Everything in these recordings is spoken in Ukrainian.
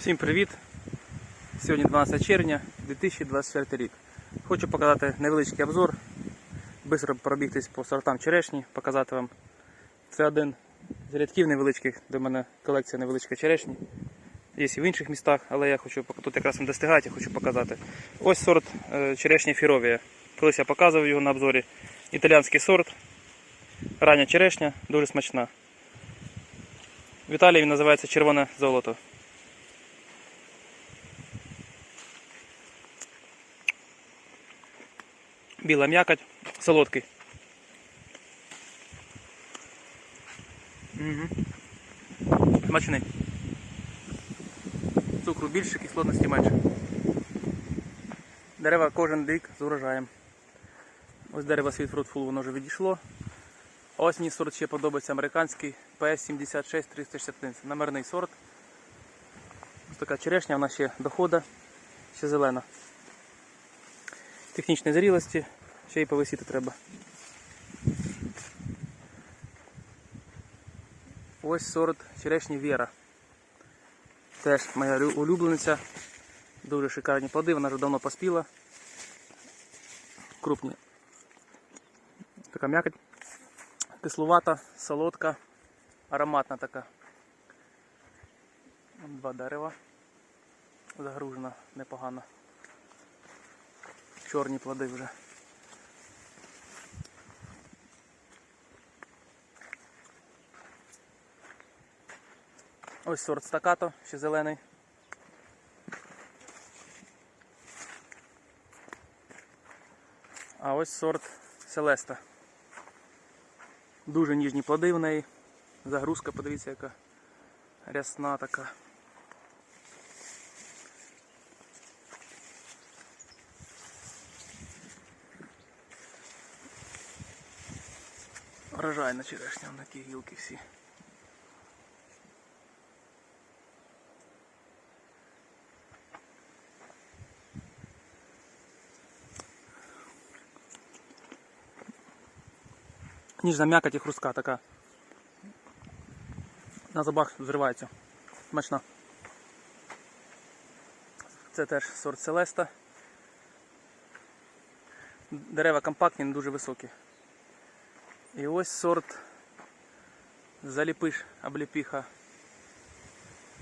Всім привіт! Сьогодні 12 червня 2024 рік. Хочу показати невеличкий обзор, швидко пробігтись по сортам черешні, показати вам. Це один з рядків невеличких, де в мене колекція невеличка черешні. Є і в інших містах, але я хочу тут якраз не достигати, я хочу показати. Ось сорт е, черешні Фіровія. Колись я показував його на обзорі. Італіанський сорт. Рання черешня, дуже смачна. В Італії він називається червоне золото. Біла м'якоть, солодкий. Угу. Смачний. Цукру більше, кислотності менше. Дерева кожен рік з урожаєм. Ось дерево світ фрутфул, воно вже відійшло. А ось мені сорт ще подобається американський PS76 361. Це номерний сорт. Ось така черешня, вона ще дохода, ще зелена. Технічної зрілості, ще й повисіти треба. Ось сорт черешні Вера. Теж моя улюблениця. Дуже шикарні плоди, вона вже давно поспіла. Крупні. Така м'якоть. Кислувата, солодка, ароматна така. Два дерева. Загружена непогано. Чорні плоди вже. Ось сорт стакато, ще зелений. А ось сорт Селеста. Дуже ніжні плоди в неї. Загрузка, подивіться, яка рясна така. Вражайна черешня, вон такі гілки всі. Ніжна м'якоть і хрустка така. На зубах зривається. Смачна. Це теж сорт Селеста. Дерева компактні, не дуже високі. І ось сорт заліпиш обліпіха.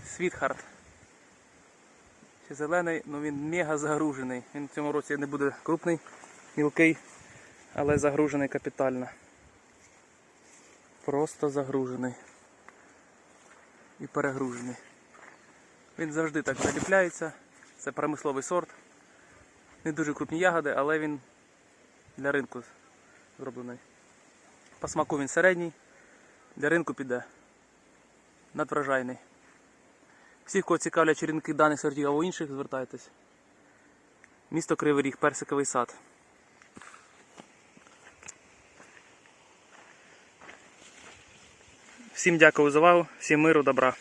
Світхард. Ще зелений, але він мега загружений. Він в цьому році не буде крупний, мілкий, але загружений капітально. Просто загружений. І перегружений. Він завжди так заліпляється. Це промисловий сорт. Не дуже крупні ягоди, але він для ринку зроблений. По смаку він середній, для ринку піде. Надвражайний. Всіх, кого цікавлять черенки даних сортів або інших, звертайтесь. Місто Кривий Ріг, персиковий сад. Всім дякую за увагу, всім миру, добра.